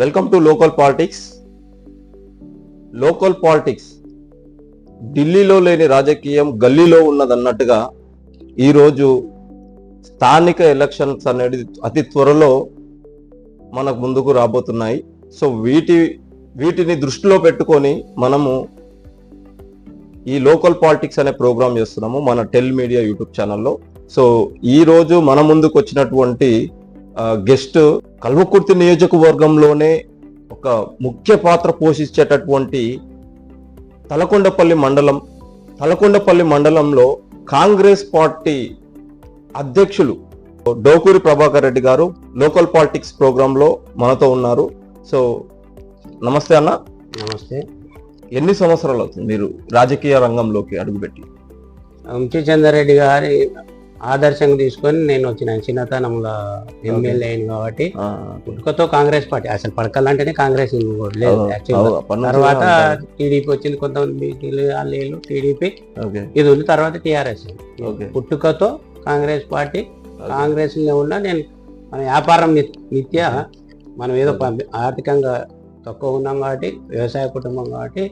Welcome to local politics. Local politics ఢిల్లీలో లేని రాజకీయం గల్లీలో ఉన్నదన్నట్టుగా ఈరోజు స్థానిక ఎలక్షన్స్ అనేది అతి త్వరలో మనకు ముందుకు రాబోతున్నాయి. సో వీటి వీటిని దృష్టిలో పెట్టుకొని మనము ఈ లోకల్ పాలిటిక్స్ అనే ప్రోగ్రామ్ చేస్తున్నాము మన టెల్ మీడియా యూట్యూబ్ ఛానల్లో. సో ఈ రోజు మన ముందుకు వచ్చినటువంటి గెస్ట్ కల్వకుర్తి నియోజకవర్గంలోనే ఒక ముఖ్య పాత్ర పోషించేటటువంటి తలకొండపల్లి మండలం తలకొండపల్లి మండలంలో కాంగ్రెస్ పార్టీ అధ్యక్షులు డోకూరి ప్రభాకర్ రెడ్డి గారు లోకల్ పాలిటిక్స్ ప్రోగ్రామ్లో మనతో ఉన్నారు. సో నమస్తే అన్న. నమస్తే. ఎన్ని సంవత్సరాలు అవుతుంది మీరు రాజకీయ రంగంలోకి అడుగుపెట్టి? వంశీ చంద్రారెడ్డి గారి ఆదర్శంగా తీసుకొని నేను వచ్చిన చిన్నతనంలో ఎమ్మెల్యే అయింది కాబట్టి పుట్టుకతో కాంగ్రెస్ పార్టీ అసలు పడకలంటేనే కాంగ్రెస్ లేదు తర్వాత. టీడీపీ వచ్చింది కొంతమంది వాళ్ళు టీడీపీ. ఇది ఉంది తర్వాత టీఆర్ఎస్ ఓకే. పుట్టుకతో కాంగ్రెస్ పార్టీ కాంగ్రెస్లో ఉన్న నేను మన వ్యాపారం నిత్య మనం ఏదో ఆర్థికంగా తక్కువ ఉన్నాం కాబట్టి వ్యవసాయ కుటుంబం కాబట్టి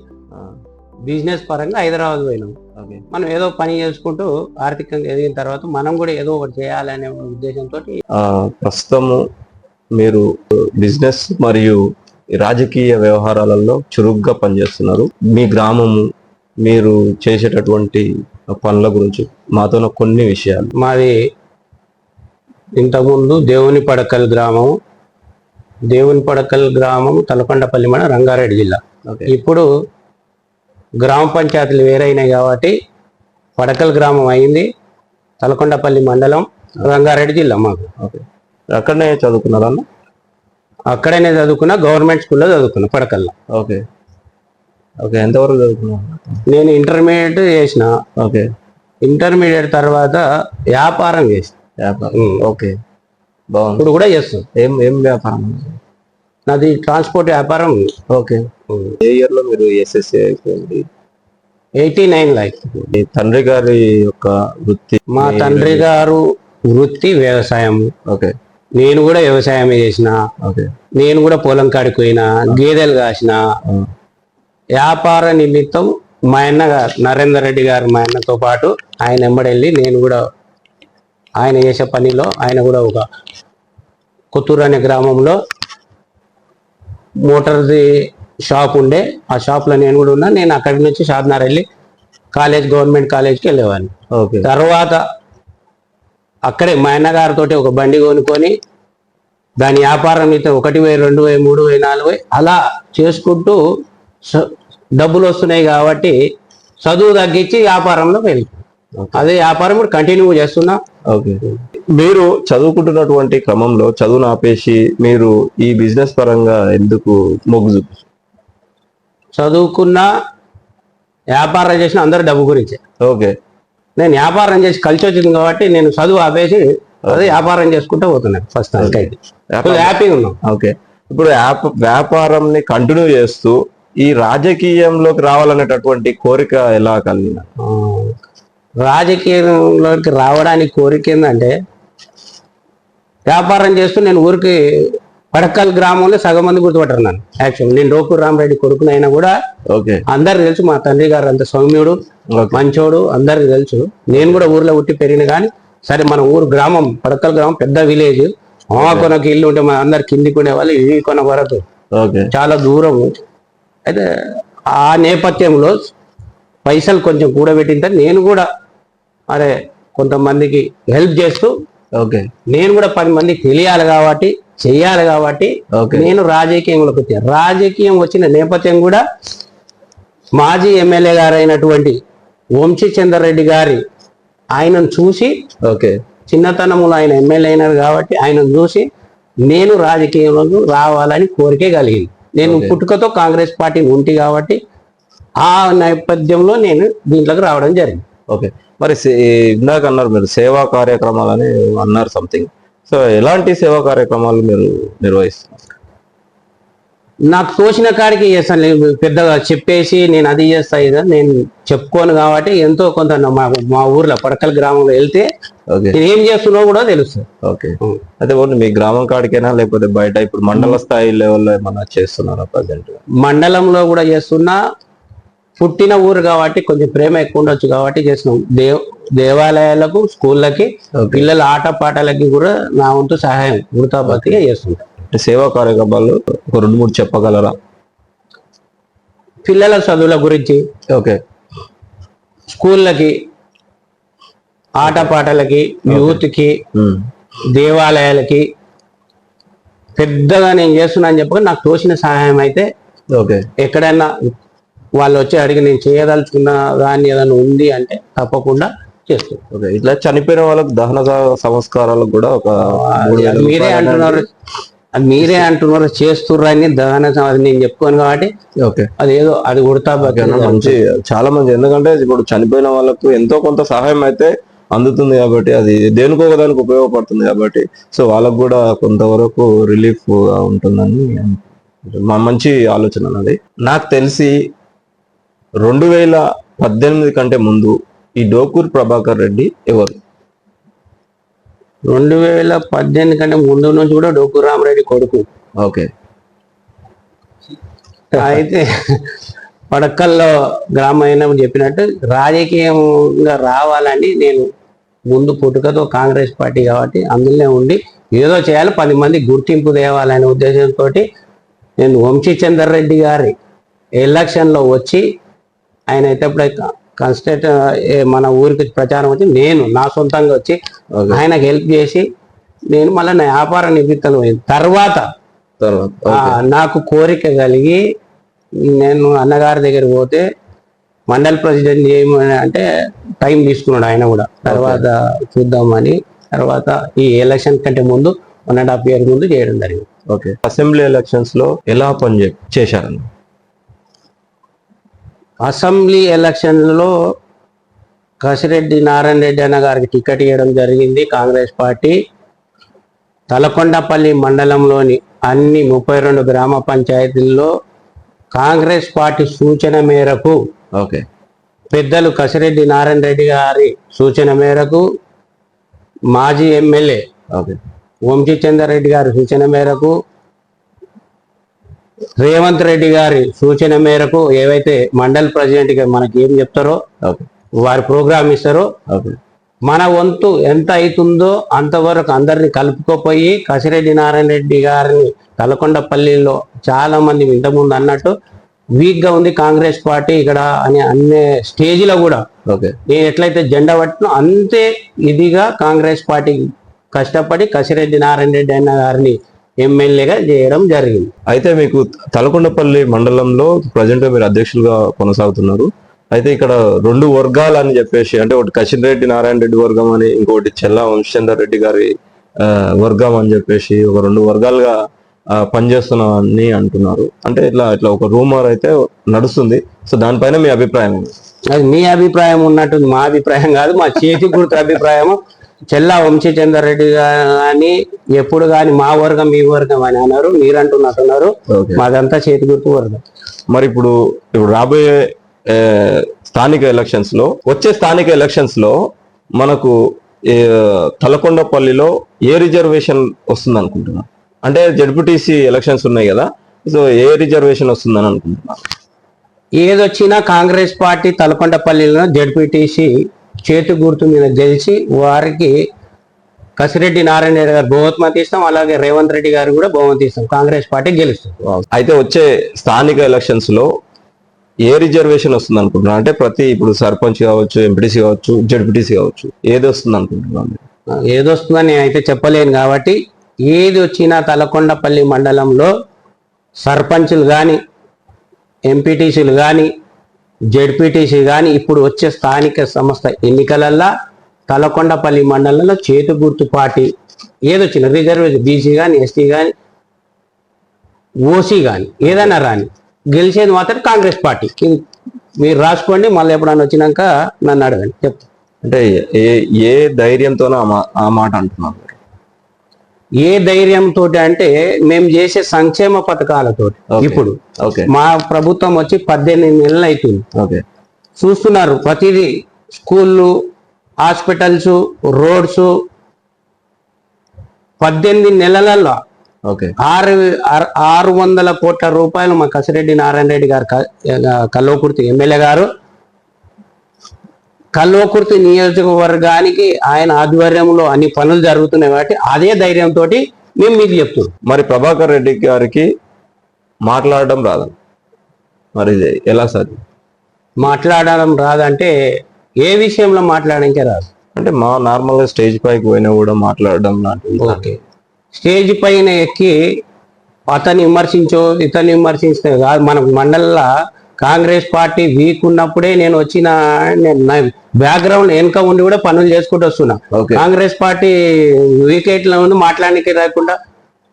బిజినెస్ పరంగా హైదరాబాద్ పోయినాం. ఓకే. మనం ఏదో పని చేసుకుంటూ ఆర్థికంగా ఎదిగిన తర్వాత మనం కూడా ఏదో ఒకటి చేయాలనే ఉద్దేశంతో ప్రస్తుతము మీరు బిజినెస్ మరియు రాజకీయ వ్యవహారాలలో చురుగ్గా పనిచేస్తున్నారు. మీ గ్రామము మీరు చేసేటటువంటి పనుల గురించి మాతో కొన్ని విషయాలు. మాది ఇంతకుముందు దేవుని పడకల్ గ్రామం దేవుని పడకల్ గ్రామం తలకొండపల్లి మన రంగారెడ్డి జిల్లా. ఓకే. ఇప్పుడు గ్రామ పంచాయతీలు వేరైనాయి కాబట్టి పడకల్ గ్రామం అయింది తలకొండపల్లి మండలం రంగారెడ్డి జిల్లా మాకు. ఓకే. అక్కడనే చదువుకున్నారా అన్న అక్కడనే చదువుకున్నా గవర్నమెంట్ స్కూల్లో చదువుకున్నా పడకల్లో. ఓకే. ఓకే ఎంతవరకు చదువుకున్నారు? నేను ఇంటర్మీడియట్ చేసిన. ఓకే. ఇంటర్మీడియట్ తర్వాత వ్యాపారం చేసిన. వ్యాపారం. ఓకే. బాగుంది. ఇప్పుడు కూడా చేస్తాం ఏం ఏం వ్యాపారం? నాది ట్రాన్స్పోర్ట్ వ్యాపారం ఓకే. ఏ ఇయర్లో మీరు ఎస్ఎస్సి అయిపోయింది? ఎయిటీ నైన్ లైక్ మీ తండ్రి గారి యొక్క వృత్తి మా తండ్రి గారు వృత్తి వ్యవసాయం. ఓకే. నేను కూడా వ్యవసాయమే చేసిన. ఓకే. నేను కూడా పొలం కాడికి పోయినా గేదెలు కాసిన. వ్యాపార నిమిత్తం మా అన్న గారు నరేందర్ రెడ్డి గారు మా అన్నతో పాటు ఆయన వెంబడెళ్ళి నేను కూడా ఆయన చేసే పనిలో ఆయన కూడా ఒక కొత్తూరు అనే గ్రామంలో మోటార్ది షాప్ ఉండే. ఆ షాప్లో నేను కూడా ఉన్నా. నేను అక్కడి నుంచి షాద్నార్ వెళ్ళి కాలేజ్ గవర్నమెంట్ కాలేజ్కి వెళ్ళేవాడిని. ఓకే. తర్వాత అక్కడే మా అన్నగారితో ఒక బండి కొనుక్కొని దాని వ్యాపారం అయితే ఒకటి వేయి రెండు వేయి మూడు వేయి నాలుగు వేయి అలా చేసుకుంటూ డబ్బులు వస్తున్నాయి కాబట్టి చదువు తగ్గించి వ్యాపారంలో వెళ్ళి. అదే వ్యాపారం ఇప్పుడు కంటిన్యూ చేస్తున్నా. ఓకే. మీరు చదువుకుంటున్నటువంటి క్రమంలో చదువును ఆపేసి మీరు ఈ బిజినెస్ పరంగా ఎందుకు మొగ్గు చూపి చదువుకున్నా వ్యాపారం చేసిన అందరు డబ్బు గురించే. ఓకే. నేను వ్యాపారం చేసి కలిసి వచ్చింది కాబట్టి నేను చదువు ఆపేసి అదే వ్యాపారం చేసుకుంటూ పోతున్నాను ఫస్ట్ వ్యాపారం- హ్యాపీగా ఉన్నాం. ఓకే. ఇప్పుడు వ్యాప వ్యాపారంని కంటిన్యూ చేస్తూ ఈ రాజకీయంలోకి రావాలనేటటువంటి కోరిక ఎలా కలిగిన రాజకీయంలోకి రావడానికి కోరిక ఏంటంటే వ్యాపారం చేస్తూ నేను ఊరికి పడక్కల్ గ్రామంలో సగం మంది గుర్తుపట్టారు నన్ను. యాక్చువల్ నేను డోకూరు రామరెడ్డి కొడుకునైనా కూడా ఓకే. అందరికి తెలుసు మా తండ్రి గారు అంత సౌమ్యుడు మంచోడు అందరికి తెలుసు. నేను కూడా ఊర్లో పుట్టి పెరిగిన కానీ సరే మన ఊరు గ్రామం పడక్కల్ గ్రామం పెద్ద విలేజ్. మా కొనకి ఇల్లు ఉంటే మన అందరు కిందికి ఉండేవాళ్ళు ఈ కొన వరకు. ఓకే. చాలా దూరం అయితే ఆ నేపథ్యంలో పైసలు కొంచెం కూడబెట్టిన తర్వాత నేను కూడా అరే కొంతమందికి హెల్ప్ చేస్తూ ఓకే. నేను కూడా పది మందికి తెలియాలి కాబట్టి చెయ్యాలి కాబట్టి ఓకే. నేను రాజకీయంలోకి వచ్చాను రాజకీయం వచ్చిన నేపథ్యం కూడా మాజీ ఎమ్మెల్యే గారు అయినటువంటి వంశీ చంద్రరెడ్డి గారి ఆయనను చూసి ఓకే. చిన్నతనంలో ఆయన ఎమ్మెల్యే అయినారు కాబట్టి ఆయనను చూసి నేను రాజకీయంలోకి రావాలని కోరికే కలిగింది. నేను. పుట్టుకతో కాంగ్రెస్ పార్టీ ఉంటి కాబట్టి ఆ నేపథ్యంలో నేను దీంట్లోకి రావడం జరిగింది. ఓకే. మరి ఇందాక అన్నారు మీరు సేవా కార్యక్రమాలని అన్నారు సంథింగ్ సో ఎలాంటి సేవా కార్యక్రమాలు మీరు నిర్వహిస్తున్నారు? నాకు తోచిన కాడికి చేస్తాను. నేను పెద్దగా చెప్పేసి నేను అది చేస్తా ఇది అని నేను చెప్పుకోను కాబట్టి ఎంతో కొంత మా మా ఊర్లో పడకల్ గ్రామంలో వెళ్తే ఓకే. నేను ఏం చేస్తున్నావు కూడా తెలుస్తుంది ఓకే. అయితే ఓన్లీ మీ గ్రామం కాడికైనా లేకపోతే బయట ఇప్పుడు మండల స్థాయి లెవెల్లో ఏమన్నా చేస్తున్నారా ప్రజెంట్ మండలంలో కూడా చేస్తున్నా పుట్టిన ఊరు కాబట్టి కొంచెం ప్రేమ ఎక్కువ ఉండొచ్చు కాబట్టి చేస్తున్నాం దేవ్ దేవాలయాలకు స్కూళ్ళకి పిల్లల ఆట పాటలకి కూడా నా వంతు సహాయం వృతాపతిగా చేస్తుంటా. సేవా కార్యక్రమాలు ఒక రెండు మూడు చెప్పగలరా? పిల్లల చదువుల గురించి ఓకే. స్కూళ్ళకి ఆట పాటలకి యూత్కి. దేవాలయాలకి పెద్దగా నేను చేస్తున్నా అని చెప్పగా నాకు తోచిన సహాయం అయితే ఓకే. ఎక్కడైనా వాళ్ళు వచ్చి అడిగి నేను చేయదలుచుకున్న దాన్ని ఏదైనా ఉంది అంటే తప్పకుండా చేస్తాను ఓకే ఇట్లా చనిపోయిన వాళ్ళకి దహన సంస్కారాలకు కూడా ఒక అది మీరే అంటున్నారు. అది మీరే అంటున్నారు చేస్తుర్రని దహన అది నేను చెప్పుకోను కాబట్టి ఓకే. అది ఏదో అది ఓకేనా? మంచి చాలా మంది ఎందుకంటే ఇప్పుడు చనిపోయిన వాళ్ళకు ఎంతో కొంత సహాయం అయితే అందుతుంది కాబట్టి అది దేనికో దానికి ఉపయోగపడుతుంది కాబట్టి సో వాళ్ళకు కూడా కొంతవరకు రిలీఫ్ ఉంటుందని మా మంచి ఆలోచన అన్నది. నాకు తెలిసి రెండు వేల పద్దెనిమిది కంటే ముందు ఈ డోకూర్ ప్రభాకర్ రెడ్డి ఎవరు? రెండు వేల పద్దెనిమిది కంటే ముందు నుంచి కూడా డోకు రామరెడ్డి కొడుకు. ఓకే. అయితే పడకల్లో గ్రామైన చెప్పినట్టు రాజకీయంగా రావాలని నేను ముందు పుట్టుకతో కాంగ్రెస్ పార్టీ కాబట్టి అందులోనే ఉండి ఏదో చేయాలి పది మంది గుర్తింపు తేవాలనే ఉద్దేశంతో నేను వంశీచందర్ రెడ్డి గారి ఎలక్షన్లో వచ్చి ఆయన అయితే కన్స్టేట్ మన ఊరికి ప్రచారం వచ్చి నేను నా సొంతంగా వచ్చి ఆయనకు హెల్ప్ చేసి నేను మళ్ళీ నా వ్యాపార నిమిత్తం తర్వాత నాకు కోరిక కలిగి నేను అన్నగారి దగ్గర పోతే మండల్ ప్రెసిడెంట్ చేయమని అంటే టైం తీసుకున్నాడు ఆయన కూడా. తర్వాత చూద్దామని తర్వాత ఈ ఎలక్షన్ కంటే ముందు వన్ అండ్ హాఫ్ ఇయర్ ముందు చేయడం జరిగింది. ఓకే. అసెంబ్లీ ఎలక్షన్స్లో ఎలా పని చేశారన్న? అసెంబ్లీ ఎలక్షన్లలో కసిరెడ్డి నారాయణ రెడ్డి అన్న గారికి టికెట్ ఇవ్వడం జరిగింది కాంగ్రెస్ పార్టీ. తలకొండపల్లి మండలంలోని అన్ని ముప్పై రెండు గ్రామ పంచాయతీల్లో కాంగ్రెస్ పార్టీ సూచన మేరకు ఓకే. పెద్దలు కసిరెడ్డి నారాయణ రెడ్డి గారి సూచన మేరకు మాజీ ఎమ్మెల్యే ఓకే. రెడ్డి గారి సూచన మేరకు రేవంత్ రెడ్డి గారి సూచన మేరకు ఏవైతే మండల్ ప్రెసిడెంట్గా మనకి ఏం చెప్తారో ఓకే. వారి ప్రోగ్రామ్ ఇస్తారో మన వంతు ఎంత అవుతుందో అంతవరకు అందరిని కలుపుకోపోయి కసిరెడ్డి నారాయణ రెడ్డి గారిని తలకొండపల్లిలో చాలా మంది ఇంతకుముందు అన్నట్టు వీక్గా ఉంది కాంగ్రెస్ పార్టీ ఇక్కడ అని అనే స్టేజ్లో కూడా. ఓకే. నేను ఎట్లయితే జెండా పట్టినో అంతే ఇదిగా కాంగ్రెస్ పార్టీ కష్టపడి కసిరెడ్డి నారాయణ రెడ్డి అన్న గారిని ఎమ్మెల్యేగా చేయడం జరిగింది. అయితే మీకు తలకొండపల్లి మండలంలో ప్రజెంట్ మీరు అధ్యక్షులుగా కొనసాగుతున్నారు. అయితే ఇక్కడ రెండు వర్గాలు అని చెప్పేసి అంటే ఒకటి కశిన్ రెడ్డి నారాయణ రెడ్డి వర్గం అని ఇంకోటి చెల్లా వంశచందర్ రెడ్డి గారి వర్గం అని చెప్పేసి ఒక రెండు వర్గాలుగా పనిచేస్తున్నామని అంటున్నారు. అంటే ఇట్లా ఇట్లా ఒక రూమర్ అయితే నడుస్తుంది. సో దానిపైన మీ అభిప్రాయం? అది మీ అభిప్రాయం ఉన్నట్టు మా అభిప్రాయం కాదు మా చేతి గుర్తు అభిప్రాయం చెల్లా వంశీచందర్ రెడ్డి కానీ ఎప్పుడు కానీ మా వర్గం మీ వర్గం అని అన్నారు. మీరంటున్నట్టున్నారు. మాదంతా చేతి గుర్తు వర్గం. మరి ఇప్పుడు ఇప్పుడు రాబోయే స్థానిక ఎలక్షన్స్లో వచ్చే స్థానిక ఎలక్షన్స్లో మనకు తలకొండపల్లిలో ఏ రిజర్వేషన్ వస్తుంది అనుకుంటున్నా అంటే జడ్పీటీసీ ఎలక్షన్స్ ఉన్నాయి కదా సో ఏ రిజర్వేషన్ వస్తుందని అనుకుంటున్నా ఏదొచ్చినా కాంగ్రెస్ పార్టీ తలకొండపల్లిలో జడ్పీటీసీ చేతి గుర్తు మీద గెలిచి వారికి కసిరెడ్డి నారాయణ రెడ్డి గారు బహుమతి ఇస్తాం అలాగే రేవంత్ రెడ్డి గారు కూడా బహుమతి ఇస్తాం. కాంగ్రెస్ పార్టీ గెలుస్తుంది. అయితే వచ్చే స్థానిక ఎలక్షన్స్లో ఏ రిజర్వేషన్ వస్తుంది అనుకుంటున్నా అంటే ప్రతి ఇప్పుడు సర్పంచ్ కావచ్చు ఎంపీటీసీ కావచ్చు జడ్పీటీసీ కావచ్చు ఏది వస్తుంది అనుకుంటున్నాను ఏదొస్తుందని నేనైతే చెప్పలేను కాబట్టి ఏది వచ్చినా తలకొండపల్లి మండలంలో సర్పంచులు కానీ ఎంపీటీసీలు కానీ జడ్పీటీసీ కానీ ఇప్పుడు వచ్చే స్థానిక సంస్థ ఎన్నికలల్లా తలకొండపల్లి మండలంలో చేతి గుర్తు పార్టీ ఏదొచ్చిన రిజర్వేషన్ బీసీ కానీ ఎస్టీ కానీ ఓసీ కానీ ఏదైనా రాని గెలిచేది మాత్రం కాంగ్రెస్ పార్టీ. ఇది మీరు రాసుకోండి మళ్ళీ ఎప్పుడన్నా వచ్చినాక నన్ను అడగండి చెప్తాను అంటే ఏ ఏ ధైర్యంతోనో ఆ మా- ఆ మాట అంటున్నాను ఏ ధైర్యంతో అంటే మేము చేసే సంక్షేమ పథకాలతో. ఇప్పుడు ఓకే. మా ప్రభుత్వం వచ్చి పద్దెనిమిది నెలలు అవుతుంది ఓకే. చూస్తున్నారు ప్రతిదీ స్కూళ్ళు హాస్పిటల్స్ రోడ్స్ పద్దెనిమిది నెలలలో ఓకే. ఆరు ఆరు- వందల కోట్ల రూపాయలు మా కసిరెడ్డి నారాయణ రెడ్డి గారు క- కల్వకుర్తి ఎమ్మెల్యే గారు కల్వకుర్తి నియోజకవర్గానికి ఆయన ఆధ్వర్యంలో అన్ని పనులు జరుగుతున్నాయి కాబట్టి అదే ధైర్యంతో మేము మీకు చెప్తున్నాం. మరి ప్రభాకర్ రెడ్డి గారికి మాట్లాడడం రాదు. మరి ఎలా సార్? మాట్లాడడం రాదంటే ఏ విషయంలో మాట్లాడడానికి రాదు. అంటే మా నార్మల్గా స్టేజ్ పైకి పోయినా కూడా మాట్లాడడం లాంటివి ఓకే. స్టేజ్ పైన ఎక్కి అతన్ని విమర్శించో ఇతన్ని విమర్శించే కాదు. మన మండలంలో కాంగ్రెస్ పార్టీ వీక్ ఉన్నప్పుడే నేను వచ్చిన బ్యాక్గ్రౌండ్ వెనుక ఉండి కూడా పనులు చేసుకుంటూ వస్తున్నా. కాంగ్రెస్ పార్టీ వీకెట్లో ఉండి మాట్లాడడానికి రాకుండా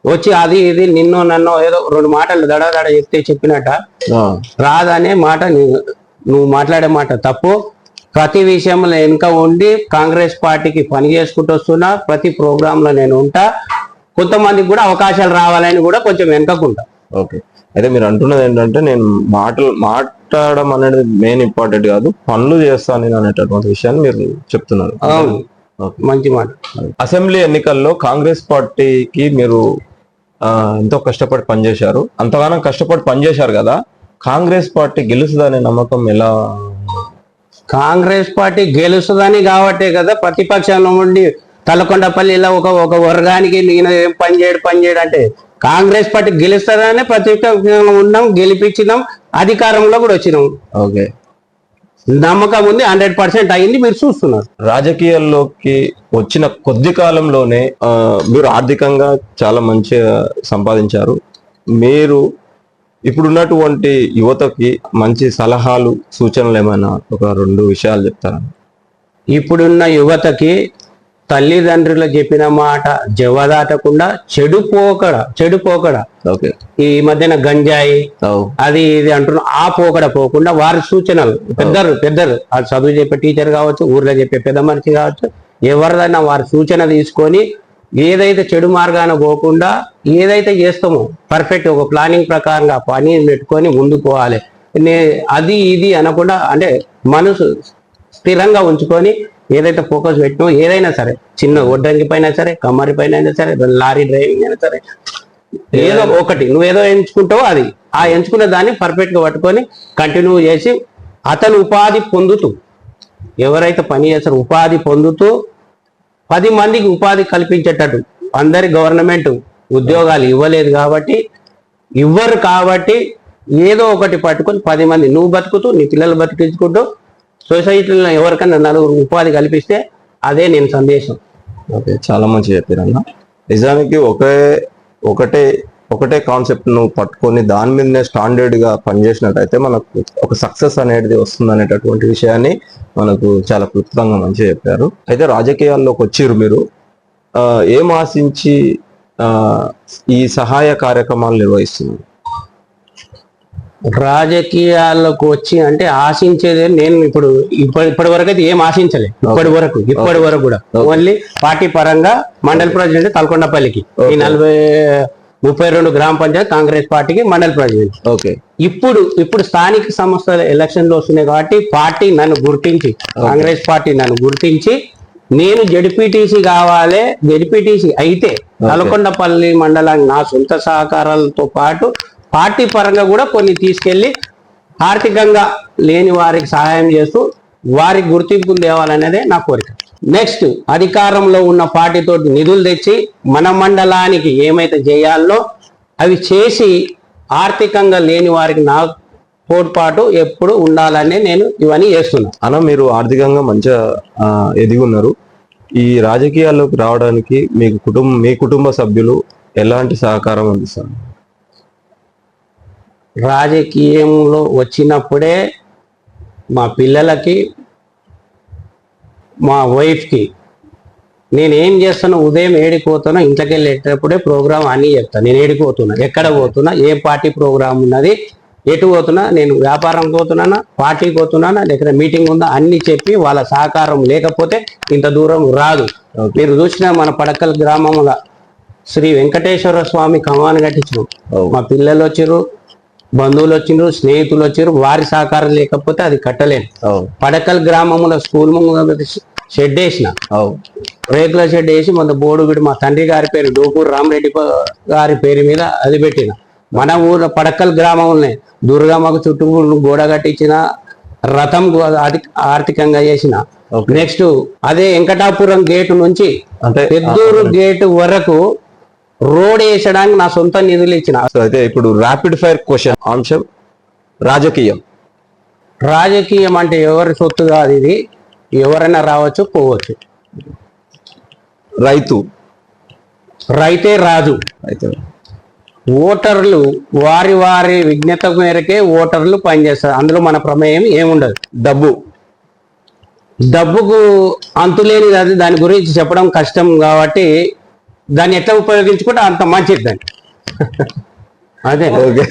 వచ్చి అది ఇది నిన్నో నన్నో ఏదో రెండు మాటలు దడ దడ చెప్తే చెప్పినట్ట. రాదనే మాట నువ్వు మాట్లాడే మాట తప్పు. ప్రతి విషయంలో వెనుక ఉండి కాంగ్రెస్ పార్టీకి పని చేసుకుంటూ వస్తున్నా. ప్రతి ప్రోగ్రామ్లో నేను ఉంటా. కొంతమందికి కూడా అవకాశాలు రావాలని కూడా కొంచెం వెనుకకుంటా ఓకే. అయితే మీరు అంటున్నది ఏంటంటే నేను మాటలు మాట్లాడడం అనేది మెయిన్ ఇంపార్టెంట్ కాదు. పనులు చేస్తాను నేను అనేటటువంటి విషయాన్ని మీరు చెప్తున్నారు. మంచి మాట. అసెంబ్లీ ఎన్నికల్లో కాంగ్రెస్ పార్టీకి మీరు ఎంతో కష్టపడి పనిచేశారు. అంతగానం కష్టపడి పనిచేశారు కదా. కాంగ్రెస్ పార్టీ గెలుస్తుందనే నమ్మకం ఎలా కాంగ్రెస్ పార్టీ గెలుస్తుందని కాబట్టే కదా ప్రతిపక్షంలో ఉండి తలకొండపల్లిలో ఒక ఒక వర్గానికి నేను ఏం పని చేయడు పని చేయడు అంటే కాంగ్రెస్ పార్టీ గెలుస్తుందనే ప్రతిపక్షంలో ఉన్నాం గెలిపించినాం అధికారంలో కూడా వచ్చినాం. ఓకే. నమ్మకం ఉంది హండ్రెడ్ పర్సెంట్ అయింది మీరు చూస్తున్నారు. రాజకీయాల్లోకి వచ్చిన కొద్ది కాలంలోనే మీరు ఆర్థికంగా చాలా మంచిగా సంపాదించారు. మీరు ఇప్పుడున్నటువంటి యువతకి మంచి సలహాలు సూచనలు ఏమైనా ఒక రెండు విషయాలు చెప్తారా? ఇప్పుడున్న యువతకి తల్లిదండ్రులు చెప్పిన మాట జవదాటకుండా చెడు పోకడ చెడు పోకడ ఓకే. ఈ మధ్యన గంజాయి అది ఇది అంటున్నా ఆ పోకడ పోకుండా వారి సూచనలు. పెద్దరు పెద్దరు ఆ చదువు చెప్పే టీచర్ కావచ్చు ఊర్లో చెప్పే పెద్ద మనిషి కావచ్చు ఎవరిదైనా వారి సూచన తీసుకొని ఏదైతే చెడు మార్గాన పోకుండా ఏదైతే చేస్తామో పర్ఫెక్ట్ ఒక ప్లానింగ్ ప్రకారంగా పని పెట్టుకొని ముందుకు పోవాలి. నే- అది ఇది అనకుండా అంటే మనసు స్థిరంగా ఉంచుకొని ఏదైతే ఫోకస్ పెట్టినో ఏదైనా సరే చిన్న ఒడ్డంగి పైన సరే కమ్మరి పైన అయినా సరే లారీ డ్రైవింగ్ అయినా సరే ఏదో ఒకటి నువ్వు ఏదో ఎంచుకుంటావో అది. ఆ ఎంచుకున్న దాన్ని పర్ఫెక్ట్గా పట్టుకొని కంటిన్యూ చేసి అతను ఉపాధి పొందుతూ ఎవరైతే పని చేస్తారో ఉపాధి పొందుతూ పది మందికి ఉపాధి కల్పించేటట్టు అందరి గవర్నమెంట్ ఉద్యోగాలు ఇవ్వలేదు కాబట్టి ఇవ్వరు కాబట్టి ఏదో ఒకటి పట్టుకొని పది మంది నువ్వు బతుకుతూ నీ పిల్లలు బతికించుకుంటూ సొసైటీలో ఎవరికైనా నలుగురు ఉపాధి కల్పిస్తే అదే నేను సందేశం. ఓకే చాలా మంచి చెప్పారన్న నిజానికి ఒకే ఒకటే ఒకటే కాన్సెప్ట్ నువ్వు పట్టుకొని దాని మీదనే స్టాండర్డ్గా పనిచేసినట్టయితే మనకు ఒక సక్సెస్ అనేది వస్తుంది అనేటటువంటి విషయాన్ని మనకు చాలా క్లుప్తంగా మంచిగా చెప్పారు. అయితే రాజకీయాల్లోకి వచ్చారు మీరు. ఏం ఆశించి ఈ సహాయ కార్యక్రమాలు నిర్వహిస్తున్నారు? రాజకీయాల్లోకి వచ్చి అంటే ఆశించేది నేను ఇప్పుడు ఇప్పటి ఇప్పటి వరకు అయితే ఏం ఆశించలే. ఇప్పటి వరకు ఇప్పటి వరకు కూడా. ఓన్లీ పార్టీ పరంగా మండల ప్రెసిడెంట్ తలకొండపల్లికి. ఈ నలభై ముప్పై రెండు గ్రామ పంచాయత్ కాంగ్రెస్ పార్టీకి మండల ప్రెసిడెంట్. ఓకే. ఇప్పుడు ఇప్పుడు స్థానిక సంస్థల ఎలక్షన్లు వస్తున్నాయి కాబట్టి పార్టీ నన్ను గుర్తించి కాంగ్రెస్ పార్టీ నన్ను గుర్తించి నేను జడ్పీటీసీ కావాలి జడ్పీటీసీ అయితే నల్గొండపల్లి మండలానికి నా సొంత సహకారాలతో పాటు పార్టీ పరంగా కూడా కొన్ని తీసుకెళ్ళి ఆర్థికంగా లేని వారికి సహాయం చేస్తూ వారికి గుర్తింపును తేవాలనేదే నా కోరిక. నెక్స్ట్ అధికారంలో ఉన్న పార్టీతో నిధులు తెచ్చి మన మండలానికి ఏమైతే చేయాలో అవి చేసి ఆర్థికంగా లేని వారికి నా తోడ్పాటు ఎప్పుడు ఉండాలని నేను ఇవన్నీ చేస్తున్నాను అన్న మీరు ఆర్థికంగా మంచిగా ఆ, ఎదిగి ఉన్నారు ఈ రాజకీయాల్లోకి రావడానికి మీకు కుటుంబం మీ కుటుంబ సభ్యులు ఎలాంటి సహకారం అందిస్తారు? రాజకీయంలో వచ్చినప్పుడే మా పిల్లలకి మా వైఫ్కి నేను ఏం చేస్తాను ఉదయం ఏడికి పోతానో ఇంట్లోకి వెళ్ళేటప్పుడే ప్రోగ్రామ్ అన్నీ చెప్తాను నేను ఏడికి పోతున్నా ఎక్కడ పోతున్నా ఏ పార్టీ ప్రోగ్రామ్ ఉన్నది ఎటు పోతున్నా నేను వ్యాపారం పోతున్నానా పార్టీకి పోతున్నానా లేకపోతే మీటింగ్ ఉందా అన్ని చెప్పి వాళ్ళ సహకారం లేకపోతే ఇంత దూరం రాదు. మీరు చూసిన మన పడకల్ గ్రామంలో శ్రీ వెంకటేశ్వర స్వామి కమాన్ కట్టించాం. మా పిల్లలు వచ్చారు బంధువులు వచ్చిండ్రు స్నేహితులు వచ్చారు వారి సహకారం లేకపోతే అది కట్టలేను. పడకల్ గ్రామంలో స్కూల్ ముందు షెడ్ వేసిన. రేకుల షెడ్ వేసి మన బోర్డు పెట్టి మా తండ్రి గారి పేరు డోపూర్ రామరెడ్డి గారి పేరు మీద అది పెట్టిన. మన ఊరు పడకల్ గ్రామంలో దుర్గమ్మకు చుట్టూ గోడ కట్టించిన రథం ఆర్థికంగా చేసిన. నెక్స్ట్ అదే వెంకటాపురం గేటు నుంచి అంటే పెద్దూరు గేటు వరకు రోడ్ వేసడానికి నా సొంత నిధులు ఇచ్చిన. అయితే ఇప్పుడు ర్యాపిడ్ ఫైర్ క్వశ్చన్ అంశం రాజకీయం. రాజకీయం అంటే ఎవరి సొత్తు కాదు ఇది. ఎవరైనా రావచ్చు పోవచ్చు. రైతు. రైతే రాజు. అయితే ఓటర్లు వారి వారి విజ్ఞత మేరకే ఓటర్లు పనిచేస్తారు. అందులో మన ప్రమేయం ఏముండదు. డబ్బు. డబ్బుకు అంతులేనిది అది. దాని గురించి చెప్పడం కష్టం కాబట్టి దాన్ని ఎట్లా ఉపయోగించుకుంటే అంత మంచిది దాన్ని. అదే. ఓకే.